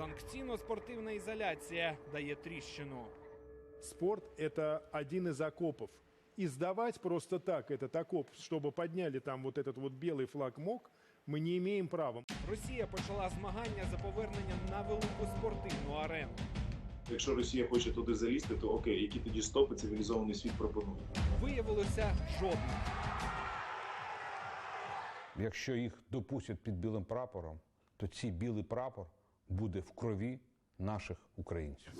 Санкційно-спортивна ізоляція дає тріщину. Спорт – это один из окопов. И сдавать просто так этот окоп, чтобы подняли там вот этот вот белый флаг МОК, мы не имеем права. Росія почала змагання за повернення на велику спортивну арену. Якщо Росія хоче туди залізти, то окей, які тоді стопи цивілізований світ пропонує. Виявилося жодного. Якщо їх допустять під білим прапором, то цей білий прапор буде в крові наших українців.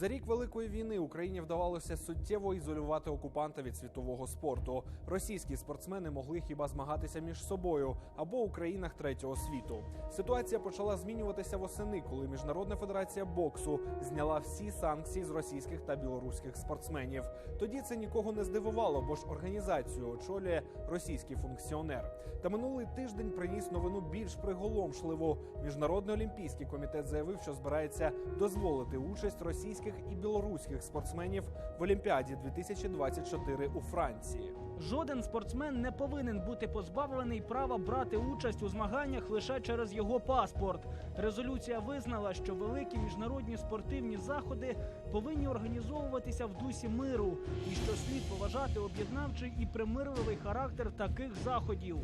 За рік великої війни Україні вдавалося суттєво ізолювати окупанта від світового спорту. Російські спортсмени могли хіба змагатися між собою або у країнах третього світу. Ситуація почала змінюватися восени, коли Міжнародна федерація боксу зняла всі санкції з російських та білоруських спортсменів. Тоді це нікого не здивувало, бо ж організацію очолює російський функціонер. Та минулий тиждень приніс новину більш приголомшливу. Міжнародний олімпійський комітет заявив, що збирається дозволити участь російських і білоруських спортсменів в Олімпіаді 2024 у Франції. Жоден спортсмен не повинен бути позбавлений права брати участь у змаганнях лише через його паспорт. Резолюція визнала, що великі міжнародні спортивні заходи повинні організовуватися в дусі миру, і що слід поважати об'єднавчий і примирливий характер таких заходів.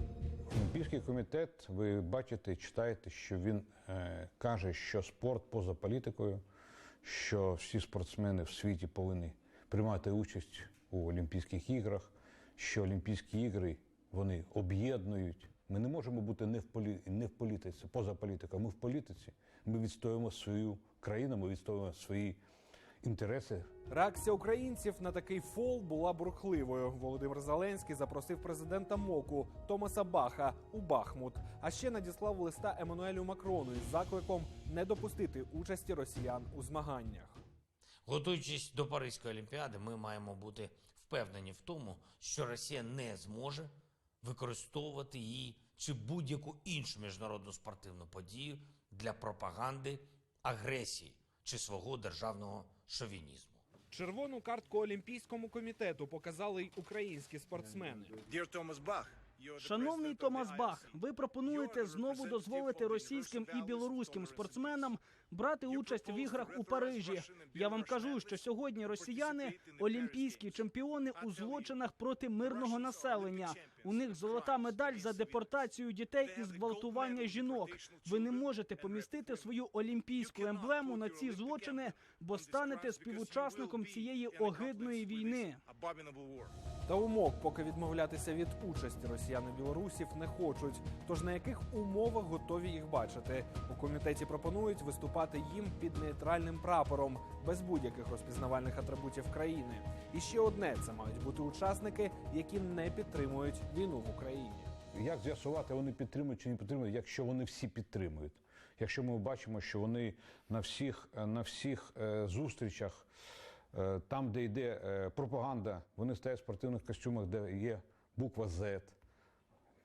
Олімпійський комітет, ви бачите, читаєте, що він е, каже, що спорт поза політикою, що всі спортсмени в світі повинні приймати участь у Олімпійських іграх, що Олімпійські ігри вони об'єднують. Ми не можемо бути не в полі, не в політиці, поза політикою. Ми в політиці. Ми відстоюємо свою країну, ми відстоюємо свої інтереси. Реакція українців на такий фол була бурхливою. Володимир Зеленський запросив президента МОКу Томаса Баха у Бахмут, а ще надіслав листа Еммануелю Макрону із закликом не допустити участі росіян у змаганнях. Готуючись до Паризької олімпіади, ми маємо бути впевнені в тому, що Росія не зможе використовувати її чи будь-яку іншу міжнародну спортивну подію для пропаганди агресії чи свого державного шовінізму. Червону картку Олімпійському комітету показали й українські спортсмени. Шановний Томас Бах, ви пропонуєте знову дозволити російським і білоруським спортсменам брати участь в іграх у Парижі. Я вам кажу, що сьогодні росіяни олімпійські чемпіони у злочинах проти мирного населення. У них золота медаль за депортацію дітей і зґвалтування жінок. Ви не можете помістити свою олімпійську емблему на ці злочини, бо станете співучасником цієї огидної війни. Та умов, поки відмовлятися від участі росіян і білорусів не хочуть. Тож на яких умовах готові їх бачити? У комітеті пропонують виступати їм під нейтральним прапором, без будь-яких розпізнавальних атрибутів країни. І ще одне це мають бути учасники, які не підтримують війну в Україні. Як з'ясувати, вони підтримують чи не підтримують, якщо вони всі підтримують? Якщо ми бачимо, що вони на всіх, на всіх е, зустрічах, е, там, де йде е, пропаганда, вони стоять в спортивних костюмах, де є буква Z.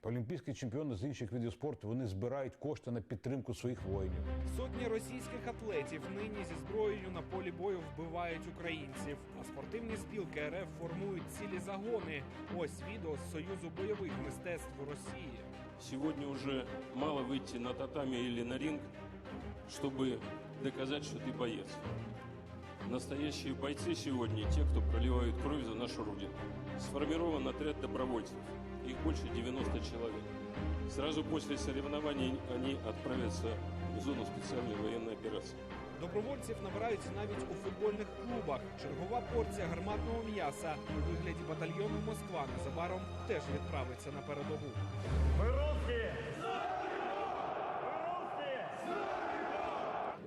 Олімпійські чемпіони з інших видів спорту вони збирають кошти на підтримку своїх воїнів. Сотні російських атлетів нині зі зброєю на полі бою вбивають українців. А спортивні спілки РФ формують цілі загони. Ось відео з Союзу бойових мистецтв Росії. Сегодня уже мало выйти на татами или на ринг, чтобы доказать, что ты боец. Настоящие бойцы сегодня те, кто проливают кровь за нашу Родину. Сформирован отряд добровольцев. Их больше 90 человек. Сразу после соревнований они отправятся в зону специальной военной операции. Добровольців набирають навіть у футбольних клубах. Чергова порція гарматного м'яса у вигляді батальйону Москва незабаром теж відправиться на передову.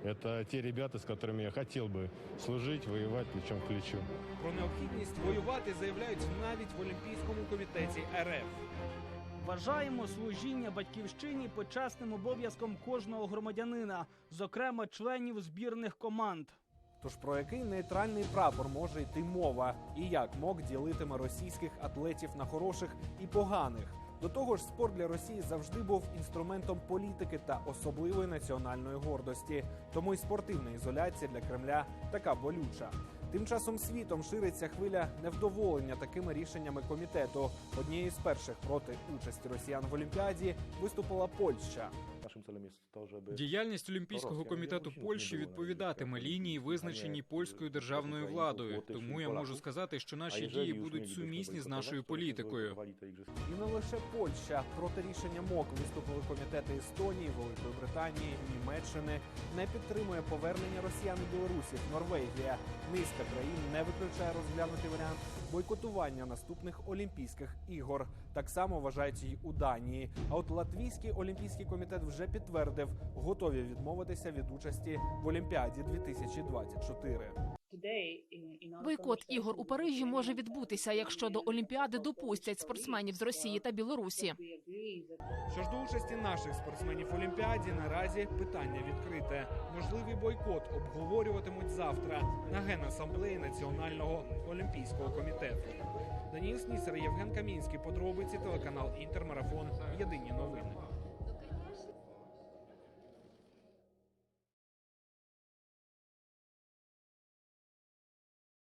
Это те ребята, с которыми я хотел бы служить, воевать плечом к плечу. Про необхідність воювати заявляють навіть в Олімпійському комітеті РФ. Вважаємо служіння батьківщині почесним обов'язком кожного громадянина, зокрема членів збірних команд. Тож про який нейтральний прапор може йти мова, і як МОК ділитиме російських атлетів на хороших і поганих. До того ж, спорт для Росії завжди був інструментом політики та особливої національної гордості. Тому й спортивна ізоляція для Кремля така болюча. Тим часом світом шириться хвиля невдоволення такими рішеннями комітету. Однією з перших проти участі росіян в Олімпіаді виступила Польща. Діяльність Олімпійського комітету Польщі відповідатиме лінії, визначеній польською державною владою. Тому я можу сказати, що наші дії будуть сумісні з нашою політикою. І не лише Польща. Проти рішення МОК виступили комітети Естонії, Великої Британії, Німеччини. Не підтримує повернення росіян і білорусів. Норвегія. Низка країн не виключає розглянути варіант бойкотування наступних Олімпійських ігор. Так само вважають і у Данії. А от Латвійський олімпійський комітет вже підтвердив, готові відмовитися від участі в Олімпіаді 2024. Бойкот ігор у Парижі може відбутися, якщо до Олімпіади допустять спортсменів з Росії та Білорусі. Що ж до участі наших спортсменів в Олімпіаді, наразі питання відкрите. Можливий бойкот обговорюватимуть завтра на генасамблеї Національного олімпійського комітету. Даніл Снісер, Євген Камінський, подробиці телеканал Інтермарафон. Єдині новини.